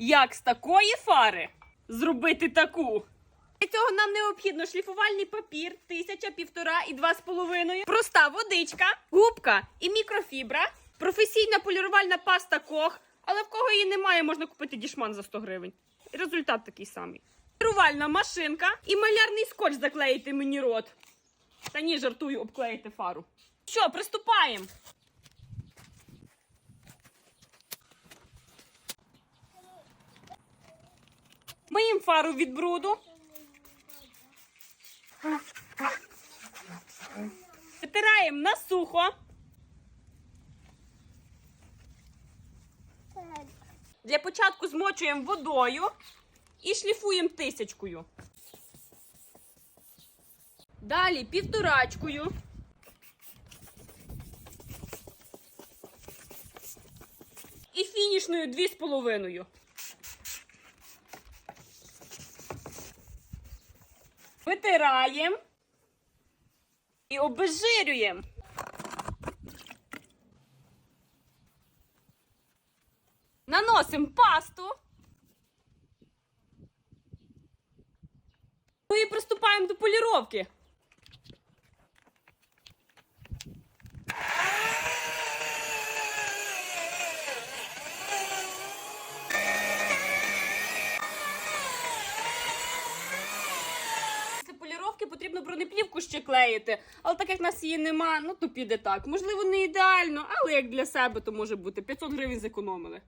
Як з такої фари зробити таку? Для цього нам необхідно шліфувальний папір, тисяча, півтора і два з половиною, проста водичка, губка і мікрофібра, професійна полірувальна паста Кох, але в кого її немає, можна купити дішман за 100 гривень. І результат такий самий. Полірувальна машинка і малярний скотч заклеїти мені рот. Та ні, жартую, обклеїти фару. Що, приступаємо? Миємо фару від бруду. Витираємо на сухо. Для початку змочуємо водою і шліфуємо тисячкою. Далі півторачкою. І фінішною дві з половиною. Витираємо і обезжирюємо. Наносимо пасту. Ми і приступаємо до поліровки. Після потрібно бронеплівку ще клеїти. Але так як нас її нема, ну то піде так. Можливо, не ідеально, але як для себе, то може бути. 500 гривень зекономили.